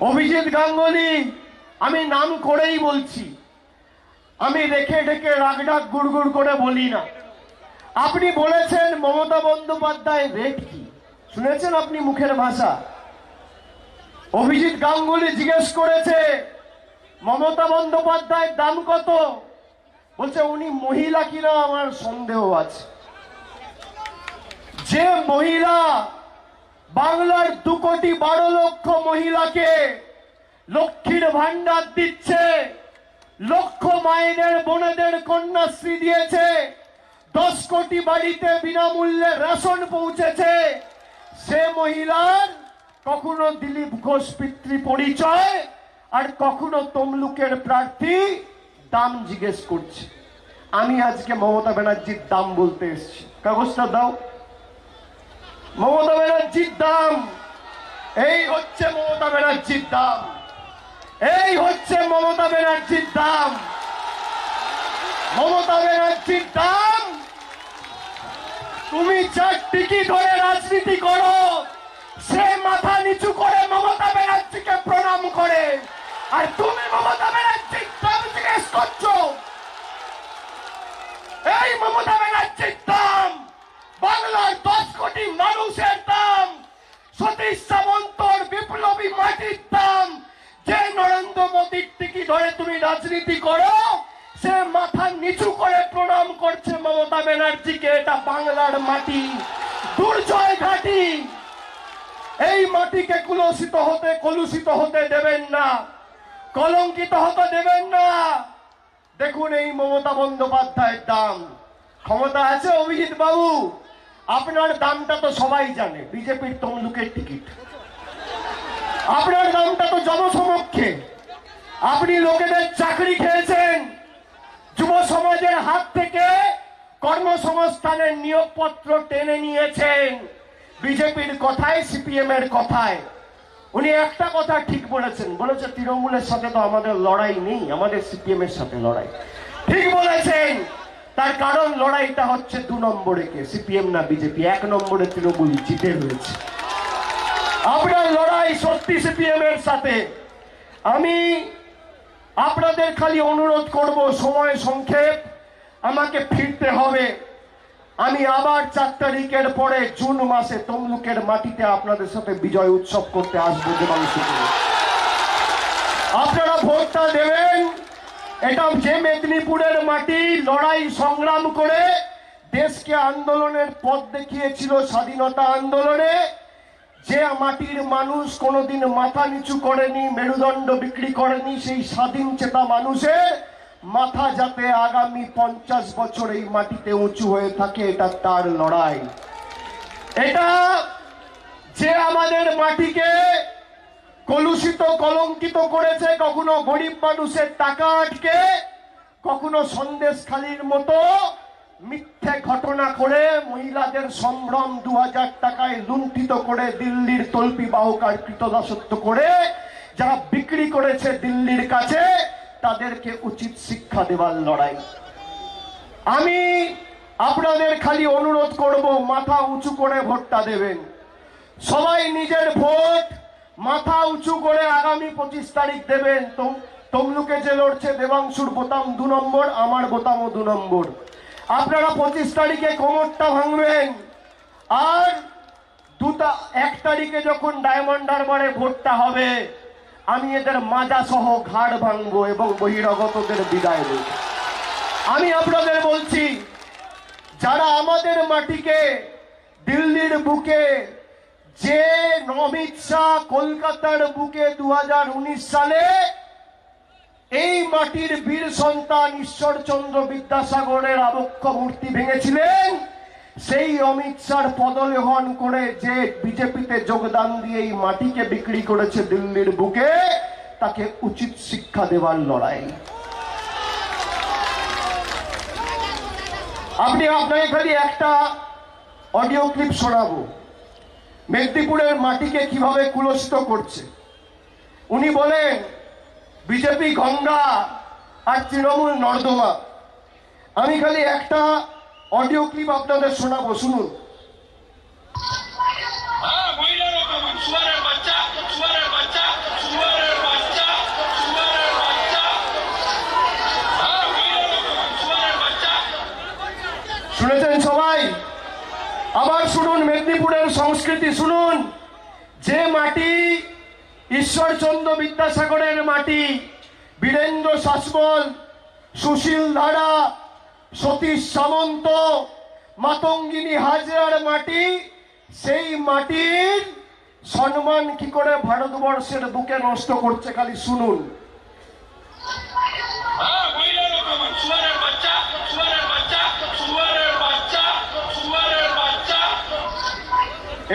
অভিজিৎ গাঙ্গুলি, আমি নাম করেই বলছি। আমি রেখে ঢেকে রাগডাক গুড়গুড় করে বলি না। আপনি বলেছেন মমতা বন্দ্যোপাধ্যায় রেট কি? শুনেছেন আপনি মুখের ভাষা? অভিজিৎ গাঙ্গুলি জিজ্ঞেস করেছে, মমতা বন্দ্যোপাধ্যায়ের দাম কত? বলছে, উনি মহিলা কিনা আমার সন্দেহ আছে। যে মহিলা বাংলার দু কোটি বারো লক্ষ মহিলাকে লক্ষ্মীর ভান্ডার দিচ্ছে, লক্ষ মায়েদের, বোনেদের কন্যাশ্রী দিয়েছে, দশ কোটি বাড়িতে বিনামূল্যে রেশন পৌঁছেছে। সে মহিলার কখনো দিলীপ ঘোষ পিতৃ পরিচয় আর কখনো তমলুকের প্রার্থী দাম জিজ্ঞেস করছে। আমি আজকে মমতা ব্যানার্জির দাম বলতে এসেছি। কাগজটা দাও। মমতা ব্যানার্জির দাম। এই হচ্ছে মমতা ব্যানার্জির দাম। এই হচ্ছে মমতা ব্যানার্জির দাম। মমতা ব্যানার্জির দাম। তুমি যার টিকি ধরে রাজনীতি করো। সে মাথা নিচু করে মমতা ব্যানার্জিকে প্রণাম করে। আর তুমি মমতা ব্যানার্জির দাম জিজ্ঞেস করছ। এই মমতা ব্যানার্জির দাম বাংলার কোটি মানুষের দাম সতীশ সামন্তর বিপ্লবী মাটির দাম যে নরেন্দ্র মোদীর টিকি ধরে তুমি রাজনীতি করো, সে মাথা নিচু করে প্রণাম করছে মমতা ব্যানার্জিকে, এটা বাংলার মাটি, দুর্জয় ঘাটি। এই মাটিকে কুলসিত হতে, কলুষিত হতে দেবেন না, কলঙ্কিত হতে দেবেন না। দেখুন এই মমতা বন্দ্যোপাধ্যায়ের দাম। ক্ষমতা আছে অভিজিৎ বাবু? আপনার দামটা তো সবাই জানে, বিজেপির তমলুকের টিকিট। আপনার দামটা তো জনসমক্ষে। আপনি লোকেদের চাকরি খেয়েছেন। যুব সমাজের হাত থেকে কর্মসংস্থানের নিয়োগপত্র টেনে নিয়েছেন। বিজেপির কথায় সিপিএম এর কথায়। উনি একটা কথা ঠিক বলেছেন। বলেছে, তৃণমূলের সাথে তো আমাদের লড়াই নেই, আমাদের সিপিএম এর সাথে লড়াই। ঠিক বলেছেন। তার কারণ লড়াইটা হচ্ছে দু নম্বরে কে? সিপিএম না বিজেপি? এক নম্বরে তৃণমূল জিতে রয়েছে। আপনার লড়াই সত্যি সিপিএম এর সাথে। আমি আপনাদের খালি অনুরোধ করব, সময় সংক্ষেপ, আমাকে ফিরতে হবে। আমি আবার চার তারিখের পরে জুন মাসে তমলুকের মাটিতে আপনাদের সাথে বিজয় উৎসব করতে আসব, দেবাংশু। আপনারা ভোটটা দেবেন। এটা যে মেদিনীপুরের মাটি লড়াই সংগ্রাম করে দেশকে আন্দোলনের পথ দেখিয়েছিল স্বাধীনতা আন্দোলনে, যে মাটির মানুষ কোনোদিন মাথা নিচু করেনি, মেরুদণ্ড বিক্রি করেনি সেই স্বাধীন চেতা মানুষের, মাথা যাতে আগামী পঞ্চাশ বছর এই মাটিতে উঁচু হয়ে থাকে, এটা তার লড়াই। এটা যে আমাদের মাটিকে কলুষিত, কলঙ্কিত করেছে কখনো গরিব মানুষের টাকা আটকে, কখনো সন্দেশখালির মতো মিথ্যে ঘটনা করে মহিলাদের সম্ভ্রম দু হাজার টাকায় লুণ্ঠিত করে দিল্লির তল্পি বাহকার কৃতদাসত্ব করে, যারা বিক্রি করেছে দিল্লির কাছে, তাদেরকে উচিত শিক্ষা দেওয়ার লড়াই। আমি আপনাদের খালি অনুরোধ করব, মাথা উঁচু করে ভোটটা দেবেন। সবাই নিজের ভোট মাথা উঁচু করে আগামী পঁচিশ তারিখ তম- তমলুকে যে লড়ছে দেবাংশুর বোতাম দু নম্বর, আমার বোতামও দু নম্বর। আপনারা পঁচিশ তারিখে কোমরটা ভাঙবেন। আর দুটা এক তারিখে যখন ডায়মন্ড হারবারে ভোটটা হবে, আমি এদের মাজা সহ ঘাড় ভাঙবো এবং বহিরাগতদের বিদায় দেব আমি আপনাদের বলছি, যারা আমাদের মাটিকে দিল্লির বুকে যে অমিত শাহ কলকাতার বুকে দু হাজার উনিশ সালে, এই মাটির বীর সন্তান ঈশ্বরচন্দ্র বিদ্যাসাগরের আবক্ষ মূর্তি ভেঙেছিলেন। সেই অমিত শাহর পদলেহন করে যে বিজেপিতে যোগদান দিয়ে এই মাটিকে বিক্রি করেছে দিল্লির বুকে, তাকে উচিত শিক্ষা দেওয়ার লড়াই। আপনি আপনাকে খালি একটা অডিও ক্লিপ শোনাবো। মেদিনীপুরের মাটিকে কীভাবে কুলস্থ করছে? উনি বলেন, বিজেপি, গঙ্গা আর তৃণমূল নর্দমা। আমি খালি একটা অডিও ক্লিপ আপনাদের শোনাবো, শুনুন। সংস্কৃতি, শুনুন। যে মাটি ঈশ্বরচন্দ্র বিদ্যাসাগরের মাটি, বীরেন্দ্র শাসমল সুশীল ধারা, সতীশ সামন্ত, মাতঙ্গিনী হাজরার মাটি, সেই মাটির সম্মান কি করে ভারতবর্ষের বুকে নষ্ট করছে খালি শুনুন।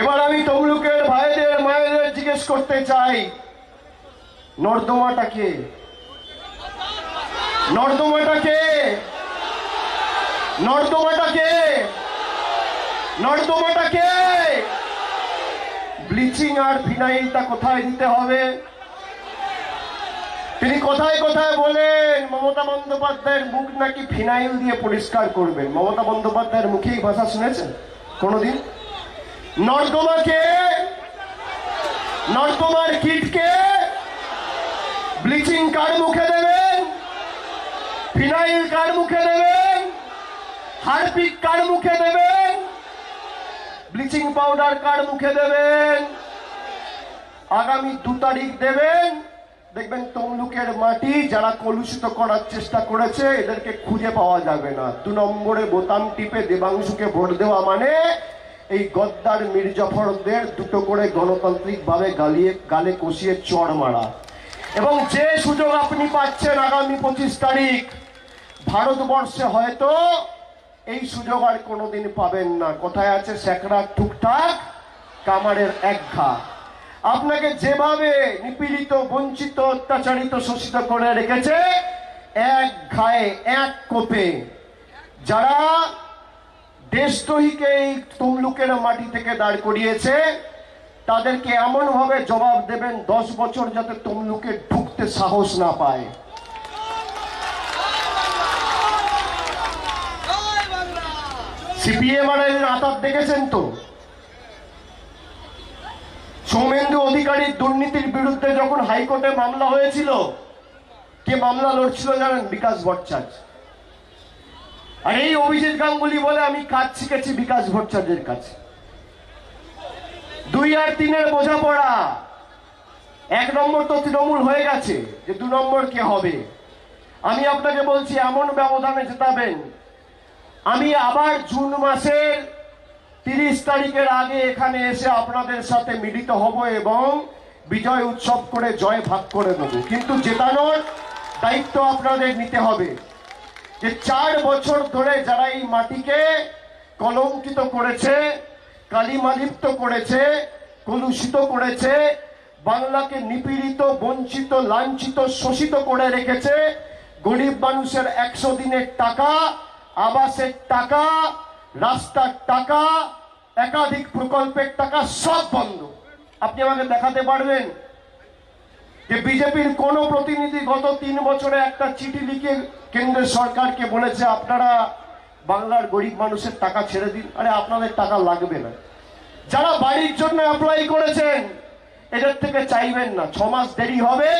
এবার আমি তমলুকের ভাইদের, মায়েদের জিজ্ঞেস করতে চাই। নর্দমাটা কে নর্দমাটা কে নর্দমাটা কে নর্দমাটা কে ব্লিচিং আর ফিনাইলটা কোথায় দিতে হবে? তিনি কোথায় কোথায় বলেন, মমতা বন্দ্যোপাধ্যায়ের মুখ নাকি ফিনাইল দিয়ে পরিষ্কার করবেন? মমতা বন্দ্যোপাধ্যায়ের মুখে এই ভাষা শুনেছেন কোনোদিন? নর্দমাকে নর্দমার কিটকে? ব্লিচিং কার মুখে দেবেন? ফিনাইল কার মুখে দেবেন? হারপিক কার মুখে দেবেন? ব্লিচিং পাউডার কার মুখে দেবেন? আগামী দু তারিখ দেবেন। দেখবেন তমলুকের মাটি যারা কলুষিত করার চেষ্টা করেছে, এদেরকে খুঁজে পাওয়া যাবে না। দু নম্বরে বোতাম টিপে দেবাংশুকে ভোট দেওয়া মানে এই গদ্দার মির্জাফরদের দুটো করে গণতান্ত্রিক ভাবে গালিয়ে, গালে কষিয়ে চড় মারা। এবং যে সুযোগ আপনি পাচ্ছেন আগামী পঁচিশ তারিখ, ভারতবর্ষে হয়তো এই সুযোগ আর কোনোদিন পাবেন না। কোথায় আছে স্যাকরা টুকটাক? কামারের এক ঘা। আপনাকে যেভাবে নিপীড়িত, বঞ্চিত, অত্যাচারিত শোষিত করে রেখেছে, এক ঘায়ে, এক কোপে। যারা দেশদ্রোহীকে এই তমলুকের মাটি থেকে দাঁড় করিয়েছে। তাদেরকে এমন ভাবে জবাব দেবেন দশ বছর যাতে তমলুকে ঢুকতে সাহস না পায়। সিপিএম আর এর দেখেছেন তো? সৌমেন্দু অধিকারীর দুর্নীতির বিরুদ্ধে যখন হাইকোর্টে মামলা হয়েছিল, কে মামলা লড়ছিল জানেন বিকাশ ভট্টাচার্য। আর এই অভিজিৎ গাঙ্গুলি বলে আমি কাজ শিখেছি বিকাশ ভট্টাচার্যের কাছে। দুই আর তিনের বোঝাপড়া। এক নম্বর তো তৃণমূল হয়ে গেছে যে দু নম্বর কে হবে। আমি আপনাকে বলছি, এমন ব্যবধানে জেতাবেন। আমি আবার জুন মাসের তিরিশ তারিখের আগে এখানে এসে আপনাদের সাথে মিলিত হব এবং বিজয় উৎসব করে জয় ভাগ করে দেব কিন্তু জেতানোর দায়িত্ব আপনাদের নিতে হবে। যে চার বছর ধরে যারা এই মাটিকে কলঙ্কিত করেছে, কালিমালিপ্ত করেছে, কলুষিত করেছে, বাংলাকে নিপীড়িত, বঞ্চিত, লাঞ্ছিত, শোষিত করে রেখেছে, গরিব মানুষের একশো দিনের টাকা, আবাসের টাকা, রাস্তার টাকা, একাধিক প্রকল্পের টাকা সব বন্ধ। আপনি আমাকে দেখাতে পারবেন যে বিজেপির কোন প্রতিনিধি গত তিন বছরে একটা চিঠি লিখে কেন্দ্রের সরকারকে বলেছে, আপনারা বাংলার গরিব মানুষের টাকা ছেড়ে দিন। আরে, আপনাদের টাকা লাগবে না। যারা বাড়ির জন্য অ্যাপ্লাই করেছেন, এদের থেকে চাইবেন না। ছ মাস দেরি হবে,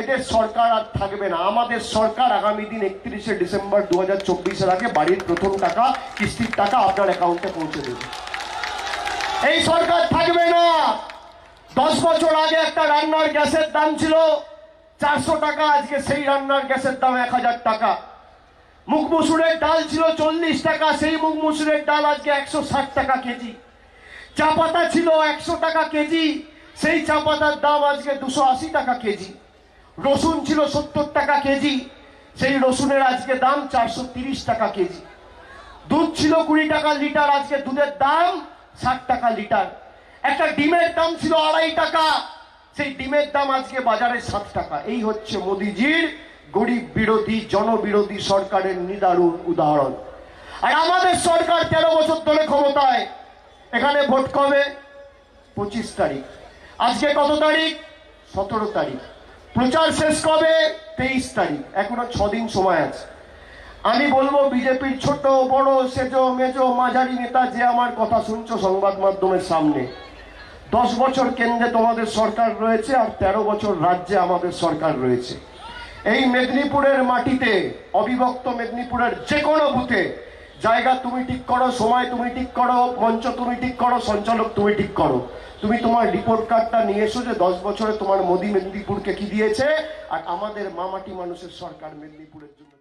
এদের সরকার আর থাকবে না। আমাদের সরকার আগামী দিন একত্রিশে ডিসেম্বর দু হাজার আগে বাড়ির প্রথম টাকা, কিস্তির টাকা আপনার অ্যাকাউন্টে পৌঁছে দেবে। এই সরকার থাকবে না। দশ বছর আগে একটা রান্নার গ্যাসের দাম ছিল চারশো টাকা আজকে সেই রান্নার গ্যাসের দাম এক হাজার টাকা। মুগ মুসুরের ডাল ছিল চল্লিশ টাকা, সেই মুগ মুসুরের ডাল আজকে একশো ষাট টাকা কেজি। চা পাতা ছিল একশো টাকা কেজি, সেই চা পাতার দাম আজকে দুশো আশি টাকা কেজি। রসুন ছিল সত্তর টাকা কেজি, সেই রসুনের আজকে দাম চারশো তিরিশ টাকা কেজি। দুধ ছিল কুড়ি টাকা লিটার, আজকে দুধের দাম ষাট টাকা লিটার। একটা ডিমের দাম ছিল আড়াই টাকা সেই ডিমের দাম আজকে বাজারে সাত টাকা। এই হচ্ছে মোদিজির গরিব বিরোধী, জনবিরোধী সরকারের নিদারুণ উদাহরণ। আর আমাদের সরকার তেরো বছর ধরে ক্ষমতায়। এখানে ভোট কবে? পঁচিশ তারিখ। আজকে কত তারিখ? সতেরো তারিখ। প্রচার শেষ কবে? তেইশ তারিখ। এখনও ছদিন সময় আছে। আমি বলব বিজেপির ছোট, বড়, সেজো, মেজো, মাঝারি নেতা যে আমার কথা শুনছো সংবাদ মাধ্যমের সামনে। দশ বছর কেন্দ্রে তোমাদের সরকার রয়েছে আর তেরো বছর রাজ্যে আমাদের সরকার রয়েছে। এই মেদিনীপুরের মাটিতে, অবিভক্ত মেদিনীপুরের যে কোনো বুথে, জায়গা তুমি ঠিক করো, সময় তুমি ঠিক করো, মঞ্চ তুমি ঠিক করো, সঞ্চালক তুমি ঠিক করো। তুমি তোমার রিপোর্ট কার্ডটা নিয়ে এসো যে দশ বছরে তোমার মোদী মেদিনীপুরকে কি দিয়েছে, আর আমাদের মামাটি মানুষের সরকার মেদিনীপুরের জন্য